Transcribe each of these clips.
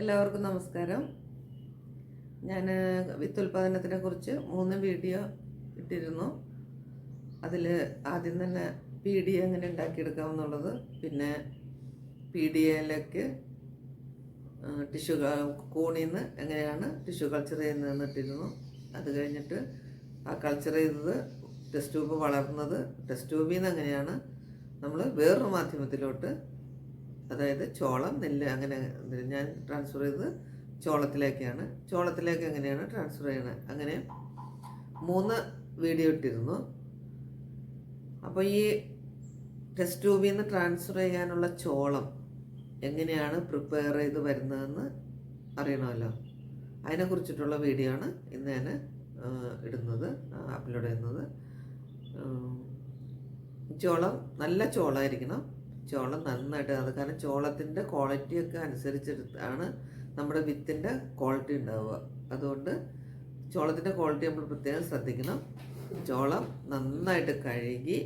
എല്ലാവർക്കും നമസ്കാരം. ഞാൻ വിത്തുൽപാദനത്തിനെ കുറിച്ച് മൂന്ന് വീഡിയോ ഇട്ടിരുന്നു. അതിൽ ആദ്യം തന്നെ പി ഡി എ എങ്ങനെ ഉണ്ടാക്കിയെടുക്കാമെന്നുള്ളത് പിന്നെ പി ഡി എയിലേക്ക് ടിഷ്യൂ കൂണിൽ നിന്ന് എങ്ങനെയാണ് ടിഷ്യൂ കൾച്ചർ ചെയ്യുന്നതെന്ന് ഇട്ടിരുന്നു. അത് കഴിഞ്ഞിട്ട് ആ കൾച്ചർ ചെയ്തത് ടെസ്റ്റ് ട്യൂബ് വളർന്നത് ടെസ്റ്റ് ട്യൂബിൽ നിന്ന് എങ്ങനെയാണ് നമ്മൾ വേറൊരു മാധ്യമത്തിലോട്ട് അതായത് ചോളം നെല്ല് അങ്ങനെ ഞാൻ ട്രാൻസ്ഫർ ചെയ്തത് ചോളത്തിലേക്കാണ്. ചോളത്തിലേക്ക് എങ്ങനെയാണ് ട്രാൻസ്ഫർ ചെയ്യണത് അങ്ങനെ മൂന്ന് വീഡിയോ ഇട്ടിരുന്നു. അപ്പോൾ ഈ ടെസ്റ്റ് ട്യൂബിൽ നിന്ന് ട്രാൻസ്ഫർ ചെയ്യാനുള്ള ചോളം എങ്ങനെയാണ് പ്രിപ്പയർ ചെയ്ത് വരുന്നതെന്ന് അറിയണമല്ലോ. അതിനെക്കുറിച്ചിട്ടുള്ള വീഡിയോ ആണ് ഇന്ന് ഞാൻ ഇടുന്നത് അപ്ലോഡ് ചെയ്യുന്നത്. ചോളം നല്ല ചോളമായിരിക്കണം ചോളം നന്നായിട്ട് അത് കാരണം ചോളത്തിന്റെ ക്വാളിറ്റിയൊക്കെ അനുസരിച്ചിട്ടാണ് നമ്മുടെ വിത്തിന്റെ ക്വാളിറ്റി ഉണ്ടാവുക. അതുകൊണ്ട് ചോളത്തിന്റെ ക്വാളിറ്റി നമ്മൾ പ്രത്യേകം ശ്രദ്ധിക്കണം. ചോളം നന്നായിട്ട് കഴുകി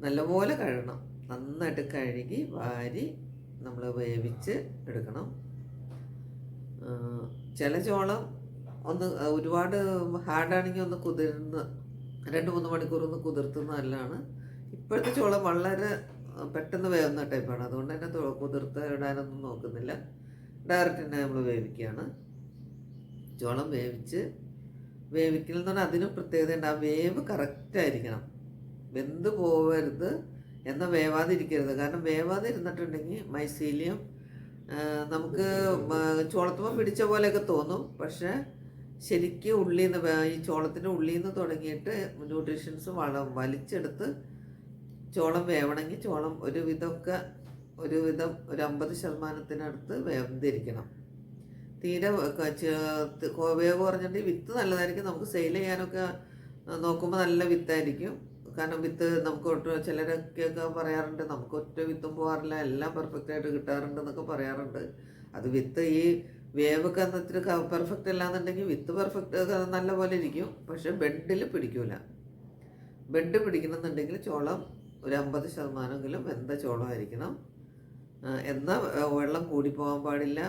നല്ലപോലെ കഴുകണം. നന്നായിട്ട് കഴുകി വാരി നമ്മൾ വേവിച്ച് എടുക്കണം. ചില ചോളം ഒന്ന് ഒരുപാട് ഹാർഡാണെങ്കിൽ ഒന്ന് കുതിർന്ന് രണ്ട് മൂന്ന് മണിക്കൂർ ഒന്ന് കുതിർത്തുന്ന നല്ലതാണ്. ഇപ്പോഴത്തെ ചോളം വളരെ പെട്ടെന്ന് വേവുന്ന ടൈപ്പാണ് അതുകൊണ്ട് തന്നെ കുതിർത്ത് ഇടാനൊന്നും നോക്കുന്നില്ല. ഡയറക്റ്റ് തന്നെ നമ്മൾ വേവിക്കുകയാണ്. ചോളം വേവിച്ച് വേവിക്കൽ എന്ന് പറഞ്ഞാൽ അതിനും പ്രത്യേകത ഉണ്ട്. ആ വേവ് കറക്റ്റ് ആയിരിക്കണം. വെന്ത് പോവരുത് എന്നാൽ വേവാതിരിക്കരുത്. കാരണം വേവാതെ ഇരുന്നിട്ടുണ്ടെങ്കിൽ മൈസീലിയം നമുക്ക് ചോളത്തുമ്പോൾ പിടിച്ച പോലെയൊക്കെ തോന്നും. പക്ഷേ ശരിക്കും ഉള്ളിൽ നിന്ന് ഈ ചോളത്തിന്റെ ഉള്ളിൽ നിന്ന് തുടങ്ങിയിട്ട് ന്യൂട്രീഷൻസ് വള വലിച്ചെടുത്ത് ചോളം വേവണമെങ്കിൽ ചോളം ഒരു വിധമൊക്കെ ഒരു അമ്പത് ശതമാനത്തിനടുത്ത് വേവന്തിരിക്കണം തീരെ വേവ് കുറഞ്ഞിട്ട് വിത്ത് നല്ലതായിരിക്കും. നമുക്ക് സെയിൽ ചെയ്യാനൊക്കെ നോക്കുമ്പോൾ നല്ല വിത്തായിരിക്കും. കാരണം വിത്ത് നമുക്ക് ഒട്ട് ചിലരൊക്കെയൊക്കെ പറയാറുണ്ട് നമുക്ക് ഒറ്റ വിത്തും പോകാറില്ല എല്ലാം പെർഫെക്റ്റ് ആയിട്ട് കിട്ടാറുണ്ട് എന്നൊക്കെ പറയാറുണ്ട്. അത് വിത്ത് ഈ വേവൊക്കെ ഇത്തിരി പെർഫെക്റ്റ് അല്ലാന്നുണ്ടെങ്കിൽ വിത്ത് പെർഫെക്റ്റ് നല്ല പോലെ ഇരിക്കും. പക്ഷെ ബെഡിൽ പിടിക്കൂല. ബെഡ് പിടിക്കണമെന്നുണ്ടെങ്കിൽ ചോളം ഒരു അമ്പത് ശതമാനമെങ്കിലും വെന്ത ചോളമായിരിക്കണം. എന്നാൽ വെള്ളം കൂടിപ്പോകാൻ പാടില്ല.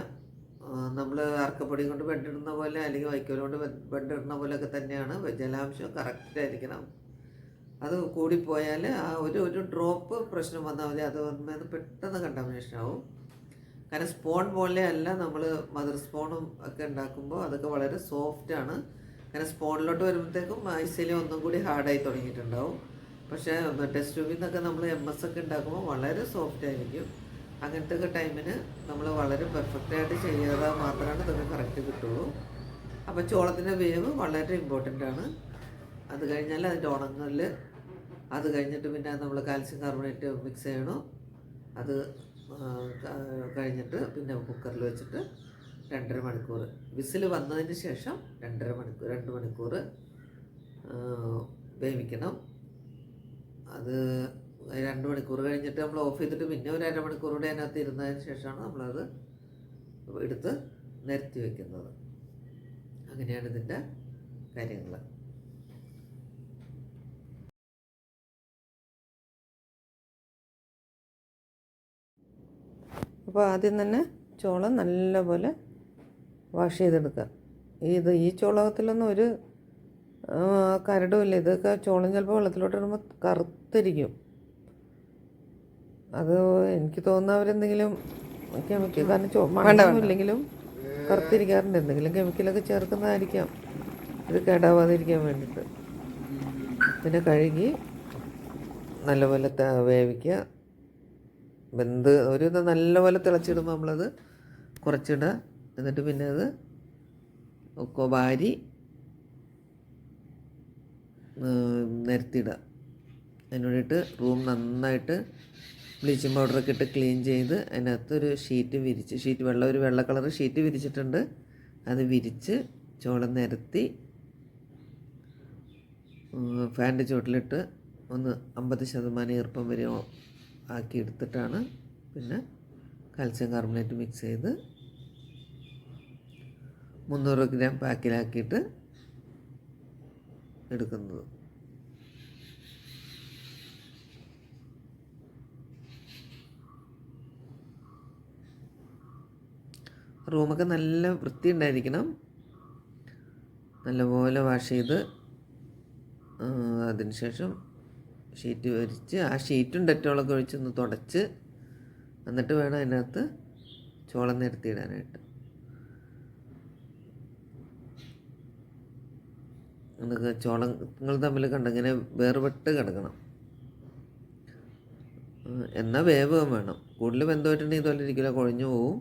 നമ്മൾ അറക്കപ്പൊടി കൊണ്ട് ബെഡിടുന്ന പോലെ അല്ലെങ്കിൽ വൈക്കോൽ കൊണ്ട് ബെഡിടുന്ന പോലെയൊക്കെ തന്നെയാണ്. ജലാംശം കറക്റ്റായിരിക്കണം. അത് കൂടിപ്പോയാൽ ആ ഒരു ഒരു ഡ്രോപ്പ് പ്രശ്നം വന്നാൽ മതി. അത് വന്നത് പെട്ടെന്ന് കണ്ടാമിനേഷൻ ആവും കാരണം സ്പോൺ പോലെ അല്ല നമ്മൾ മദർ സ്പോണും ഒക്കെ ഉണ്ടാക്കുമ്പോൾ അതൊക്കെ വളരെ സോഫ്റ്റാണ്. കാരണം സ്പോണിലോട്ട് വരുമ്പോഴത്തേക്കും ഐസിലും ഒന്നും കൂടി ഹാർഡായി തുടങ്ങിയിട്ടുണ്ടാവും. പക്ഷേ ടെസ്റ്റ് ട്യൂബിൽ നിന്നൊക്കെ നമ്മൾ എം എസ് ഒക്കെ ഉണ്ടാക്കുമ്പോൾ വളരെ സോഫ്റ്റ് ആയിരിക്കും. അങ്ങനത്തെ ഒക്കെ ടൈമിന് നമ്മൾ വളരെ പെർഫെക്റ്റ് ആയിട്ട് ചെയ്യാതെ മാത്രമാണ് ഇതൊക്കെ കറക്റ്റ് കിട്ടുള്ളൂ. അപ്പോൾ ചോളത്തിന്റെ വേവ് വളരെ ഇമ്പോർട്ടന്റ് ആണ്. അത് കഴിഞ്ഞാൽ അതിന്റെ ഉണങ്ങൽ അത് കഴിഞ്ഞിട്ട് പിന്നെ നമ്മൾ കാൽസ്യം കാർബണേറ്റ് മിക്സ് ചെയ്യണം. അത് കഴിഞ്ഞിട്ട് പിന്നെ കുക്കറിൽ വെച്ചിട്ട് രണ്ടര മണിക്കൂർ വിസിൽ വന്നതിന് ശേഷം രണ്ടര മണിക്കൂർ രണ്ട് മണിക്കൂർ വേവിക്കണം. അത് രണ്ട് മണിക്കൂർ കഴിഞ്ഞിട്ട് നമ്മൾ ഓഫ് ചെയ്തിട്ട് പിന്നെ ഒരു അരമണിക്കൂർ കൂടെ അതിനകത്ത് ഇരുന്നതിന് ശേഷമാണ് നമ്മളത് എടുത്ത് നിരത്തി വയ്ക്കുന്നത് അങ്ങനെയാണ് ഇതിന്റെ കാര്യങ്ങൾ. അപ്പോൾ ആദ്യം തന്നെ ചോളം നല്ലപോലെ വാഷ് ചെയ്തെടുക്കുക. ഇത് ഈ ചോളകത്തിലൊന്നും ഒരു കരടുമില്ല. ഇതൊക്കെ ചോളം ചിലപ്പോൾ വെള്ളത്തിലോട്ട് ഇടുമ്പോൾ കറുത്തിരിക്കും അത് എനിക്ക് തോന്നുന്ന അവരെന്തെങ്കിലും കെമിക്കൽ കാരണം ചോ കറുത്തിരിക്കാറുണ്ട് എന്തെങ്കിലും കെമിക്കലൊക്കെ ചേർക്കുന്നതായിരിക്കാം. ഇത് കേടാവാതിരിക്കാൻ വേണ്ടിയിട്ട്. പിന്നെ കഴുകി നല്ലപോലെ വേവിക്കുക. വെന്ത് ഒരു ഇത് നല്ലപോലെ തിളച്ചിടുമ്പോൾ നമ്മളത് കുറച്ചിടുക. എന്നിട്ട് പിന്നെ അത് കൊബാരി വാരി നിരത്തിയിടുക. അതിന് വേണ്ടിയിട്ട് റൂം നന്നായിട്ട് ബ്ലീച്ചിങ് പൗഡറൊക്കെ ഇട്ട് ക്ലീൻ ചെയ്ത് അതിനകത്തൊരു ഷീറ്റ് വിരിച്ച് ഷീറ്റ് വെള്ള ഒരു വെള്ള കളർ ഷീറ്റ് വിരിച്ചിട്ടുണ്ട്. അത് വിരിച്ച് ചോളം നിരത്തി ഫാന്റെ ചുവട്ടിലിട്ട് ഒന്ന് അമ്പത് ശതമാനം ഈർപ്പം വരെ ആക്കി എടുത്തിട്ടാണ് പിന്നെ കാൽസ്യം കാർബണേറ്റ് മിക്സ് ചെയ്ത് മുന്നൂറ് ഗ്രാം പാക്കിലാക്കിയിട്ട് എടുക്കുന്നത്. റൂമൊക്കെ നല്ല വൃത്തി ഉണ്ടായിരിക്കണം നല്ലപോലെ വാഷ് ചെയ്ത് അതിനുശേഷം ഷീറ്റ് വരിച്ച് ആ ഷീറ്റും ഡെറ്റോളൊക്കെ ഒഴിച്ചൊന്ന് തുടച്ച് എന്നിട്ട് വേണം അതിനകത്ത് ചോളം നിരത്തിയിടാനായിട്ട് എന്നൊക്കെ ചോളങ്ങൾ തമ്മിൽ കണ്ടിങ്ങനെ വേർപെട്ട് കിടക്കണം. എന്നാൽ വേവുകയും വേണം. കൂടുതൽ ബന്ധമായിട്ടുണ്ടെങ്കിൽ ഇതുപോലെ ഇരിക്കില്ല കുഴഞ്ഞു പോവും.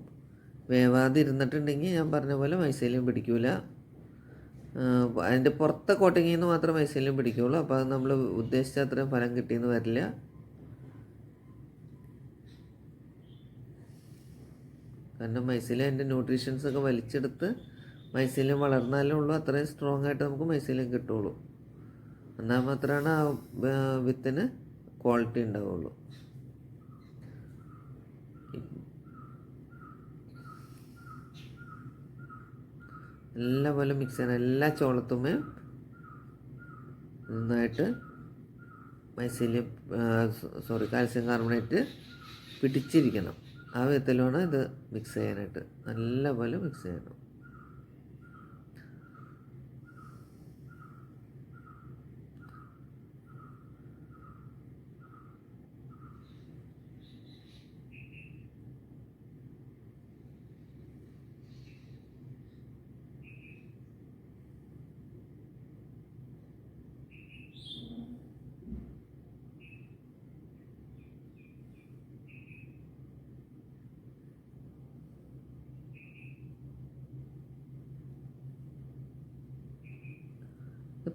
വേവാതെ ഇരുന്നിട്ടുണ്ടെങ്കിൽ ഞാൻ പറഞ്ഞ പോലെ മൈസയിലും പിടിക്കൂല. അതിന്റെ പുറത്തെ കോട്ടിങ്ങിൽ നിന്ന് മാത്രം മൈസയിലും പിടിക്കുകയുള്ളൂ അപ്പോൾ അത് നമ്മൾ ഉദ്ദേശിച്ച അത്രയും ഫലം കിട്ടിയെന്ന് വരില്ല. കാരണം മൈസയിലെ അതിന്റെ ന്യൂട്രീഷൻസ് ഒക്കെ വലിച്ചെടുത്ത് മൈസയിലും വളർന്നാലേ ഉള്ളൂ. അത്രയും സ്ട്രോങ് ആയിട്ട് നമുക്ക് മൈസയിലും കിട്ടുള്ളൂ. എന്നാൽ മാത്രമാണ് ആ വിത്തിന് ക്വാളിറ്റി ഉണ്ടാവുള്ളൂ. എല്ലാ പോലെ മിക്സ് ചെയ്യണം. എല്ലാ ചോളത്തുമേയും നന്നായിട്ട് മൈസീലിയം സോറി കാൽസ്യം കാർബണേറ്റ് പിടിച്ചിരിക്കണം. ആ വിധത്തിലാണ് ഇത് മിക്സ് ചെയ്യാനായിട്ട്. നല്ല പോലെ മിക്സ് ചെയ്യണം.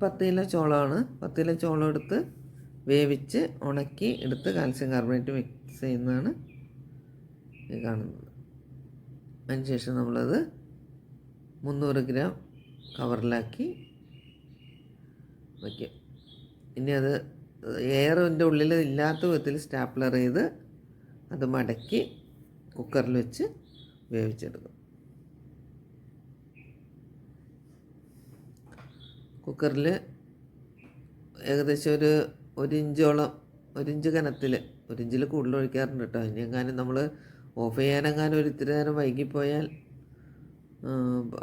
പത്ത് കിലോ ചോളമാണ് പത്ത് കിലോ ചോളം എടുത്ത് വേവിച്ച് ഉണക്കി എടുത്ത് കാൽസ്യം കാർബണേറ്റ് മിക്സ് ചെയ്യുന്നതാണ് ഈ കാണുന്നത്. അതിനുശേഷം നമ്മളത് മുന്നൂറ് ഗ്രാം കവറിലാക്കി വയ്ക്കും ഇനി അത് എയറിന്റെ ഉള്ളിൽ ഇല്ലാത്ത വിധത്തിൽ സ്റ്റാപ്ലർ ചെയ്ത് അത് മടക്കി കുക്കറിൽ വെച്ച് വേവിച്ചെടുക്കും. കുക്കറിൽ ഏകദേശം ഒരു ഒരു ഇഞ്ചോളം കനത്തിൽ ഒരു ഇഞ്ചിൽ കൂടുതൽ ഒഴിക്കാറുണ്ട് കേട്ടോ ഇനി എങ്ങാനും നമ്മൾ ഓഫ് ചെയ്യാനെങ്ങാനും ഒരു ഇത്തിരി നേരം വൈകിപ്പോയാൽ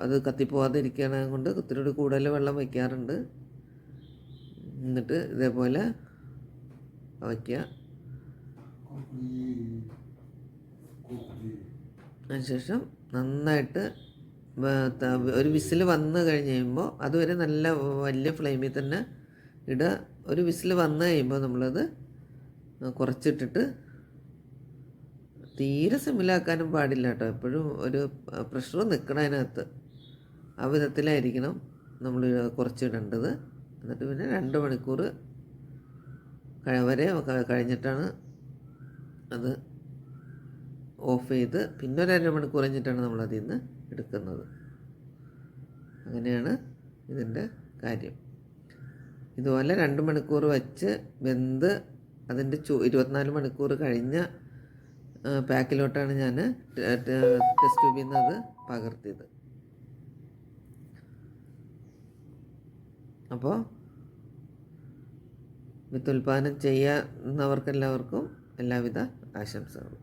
അത് കത്തിപ്പോവാതിരിക്കണ കൊണ്ട് ഇത്തിരി കൂടുതൽ വെള്ളം വയ്ക്കാറുണ്ട്. എന്നിട്ട് ഇതേപോലെ വയ്ക്കുക. അതിനുശേഷം നന്നായിട്ട് ഒരു വിസിൽ വന്ന് കഴിഞ്ഞ് കഴിയുമ്പോൾ അതുവരെ നല്ല വലിയ ഫ്ലെയിമിൽ തന്നെ ഇടുക ഒരു വിസിൽ വന്നു കഴിയുമ്പോൾ നമ്മളത് കുറച്ചിട്ടിട്ട് തീരെ സിമ്മിലാക്കാനും പാടില്ല കേട്ടോ. എപ്പോഴും ഒരു പ്രഷർ നിൽക്കണം അതിനകത്ത്. ആ വിധത്തിലായിരിക്കണം നമ്മൾ കുറച്ചിടേണ്ടത്. എന്നിട്ട് പിന്നെ രണ്ട് മണിക്കൂർ വരെ കഴിഞ്ഞിട്ടാണ് അത് ഓഫ് ചെയ്ത് പിന്നെ ഒരു അരമണിക്കൂർ കഴിഞ്ഞിട്ടാണ് നമ്മളതിൽ നിന്ന് എടുക്കുന്നത്. അങ്ങനെയാണ് ഇതിന്റെ കാര്യം. ഇതുപോലെ രണ്ട് മണിക്കൂർ വച്ച് വെന്ത് അതിന്റെ ചു ഇരുപത്തിനാല് മണിക്കൂർ കഴിഞ്ഞ പാക്കിലോട്ടാണ് ഞാൻ ടെസ്റ്റ് ട്യൂബിൽ നിന്ന് അത് പകർത്തിയത്. അപ്പോൾ വിത്തുൽപാദനം ചെയ്യുന്നവർക്കെല്ലാവർക്കും എല്ലാവിധ ആശംസകളും.